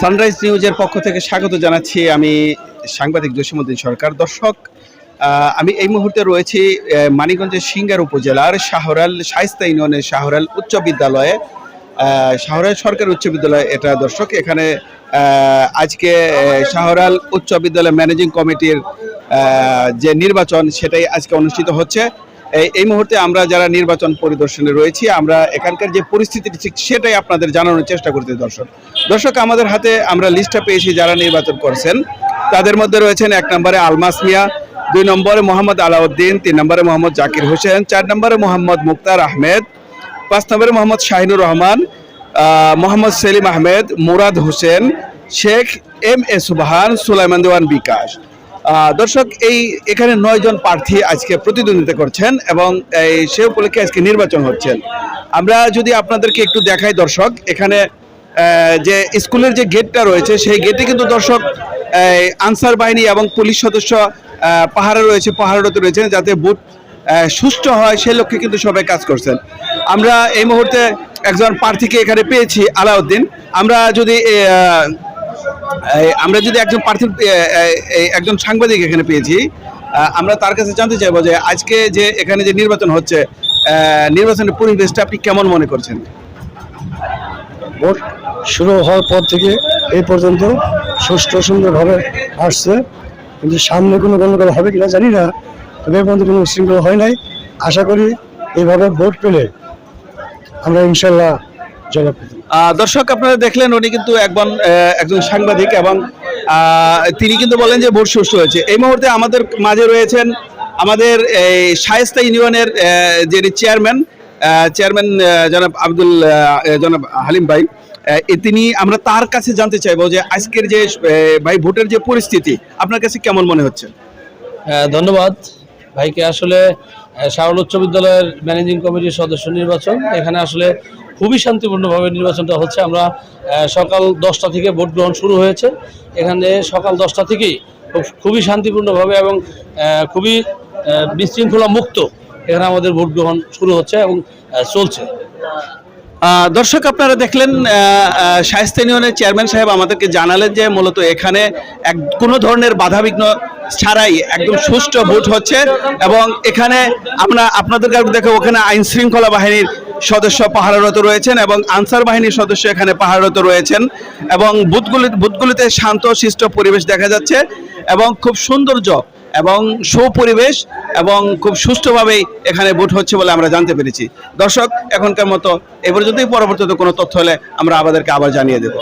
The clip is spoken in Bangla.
সানরাইজ নিউজের পক্ষ থেকে স্বাগত জানাচ্ছি আমি সাংবাদিক জসীমউদ্দিন সরকার। দর্শক আমি এই মুহূর্তে রয়েছি আহ, মানিকগঞ্জের সিঙ্গার উপজেলার শাহরাল শাইস্তা ইউনিয়নের শাহরাল উচ্চ বিদ্যালয়ে। শাহরাল সরকারি উচ্চ বিদ্যালয় এটা দর্শক এখানে আজকে শাহরাল উচ্চ বিদ্যালয় ম্যানেজিং কমিটির যে নির্বাচন সেটাই আজকে অনুষ্ঠিত হচ্ছে। এই- মুহূর্তে আমরা যারা নির্বাচন পরিদর্শনে রয়েছি, আমরা এখানকার যে পরিস্থিতি ঠিক সেটাই আপনাদের জানানোর চেষ্টা করতে দর্শক। দর্শক, আমাদের হাতে আমরা লিস্টটা পেয়েছি যারা নির্বাচন করছেন। তাদের মধ্যে রয়েছেন এক নম্বরে আলমাস মিয়া, দুই নম্বরে মোহাম্মদ আলাউদ্দিন, তিন নম্বরে মোহাম্মদ জাকির হোসেন, চার নম্বরে মোহাম্মদ মুক্তার আহমেদ, পাঁচ নম্বরে মোহাম্মদ শাহিনুর রহমান মোহাম্মদ সেলিম আহমেদ, মুরাদ হোসেন, শেখ এম এ সুবাহান, সুলাইমান দেওয়ান বিকাশ। দর্শক, এই এখানে নয় জন প্রার্থী আজকে প্রতিদ্বন্দ্বিতা করছেন এবং এই সে উপলক্ষে আজকে নির্বাচন হচ্ছেন আমরা যদি আপনাদেরকে একটু দেখাই দর্শক, এখানে যে স্কুলের যে গেটটা রয়েছে, সেই গেটে কিন্তু দর্শক আনসার বাহিনী এবং পুলিশ সদস্য পাহাড়ে রয়েছে পাহাড়তে রয়েছেন যাতে বুট সুষ্ঠু হয় সেই লক্ষ্যে কিন্তু সবাই কাজ করছেন। আমরা এই মুহূর্তে একজন প্রার্থীকে এখানে পেয়েছি, আলাউদ্দিন। আমরা যদি আমরা যদি একজন প্রার্থী একজন সাংবাদিক এখানে পেয়েছি আমরা তার কাছে জানতে চাইব যে আজকে যে এখানে যে নির্বাচন হচ্ছে নির্বাচনের পরিবেশটা আপনি কেমন মনে করছেন? ভোট শুরু হওয়ার পর থেকে এই পর্যন্ত সুষ্ঠু সুন্দরভাবে আসছে। কিন্তু সামনে কোনো গণ্ডগোল হবে কিনা জানি না তবে পর্যন্ত কোনো শৃঙ্খলা হয় নাই। আশা করি এইভাবে ভোট পেলে আমরা ইনশাল্লাহ পারব। আহ, দর্শক আপনারা দেখলেন উনি কিন্তু আহ, একজন সাংবাদিক এবং তিনি কিন্তু বলেন যে ভোট সুষ্ঠু হয়েছে। এই মুহূর্তে আমাদের মাঝে রয়েছেন আমাদের এই শায়েস্তা ইউনিয়নের যিনি চেয়ারম্যান চেয়ারম্যান জনাব আব্দুল জনাব হালিম ভাই তিনি আমরা তার কাছে জানতে চাইব যে আজকের যে ভাই ভোটের যে পরিস্থিতি আপনার কাছে কেমন মনে হচ্ছে? ধন্যবাদ। ভাইকে আসলে শাহরুল উচ্চ বিদ্যালয়ের ম্যানেজিং কমিটির সদস্য নির্বাচন। এখানে আসলে খুবই শান্তিপূর্ণভাবে নির্বাচনটা হচ্ছে। আমরা সকাল দশটা থেকে ভোট গ্রহণ শুরু হয়েছে। এখানে সকাল দশটা থেকেই খুব- খুবই শান্তিপূর্ণভাবে এবং খুবই বিশৃঙ্খলা মুক্ত এখানে আমাদের ভোট গ্রহণ শুরু হচ্ছে এবং চলছে। দর্শক, আপনারা দেখলেন শায়স্তা ইউনিয়নের চেয়ারম্যান সাহেব আমাদেরকে জানালেন যে মূলত এখানে এক, কোনো ধরনের বাধাবিঘ্ন ছাড়াই একদম সুষ্ঠু ভোট হচ্ছে এবং এখানে আমরা আপনাদের দেখো ওখানে আইন শৃঙ্খলা বাহিনীর সদস্য পাহাড়রত রয়েছেন এবং আনসার বাহিনীর সদস্য এখানে পাহাড়রত রয়েছেন এবং বুথগুলি বুথগুলিতে শান্ত, শিষ্ট পরিবেশ দেখা যাচ্ছে এবং খুব সৌন্দর্য এবং সুপরিবেশ এবং খুব সুষ্ঠুভাবেই এখানে ভোট হচ্ছে বলে আমরা জানতে পেরেছি। দর্শক, এখনকার মতো এ পর্যন্তই। পরবর্তীতে কোনো তথ্য হলে আমরা আমাদেরকে আবার জানিয়ে দেব।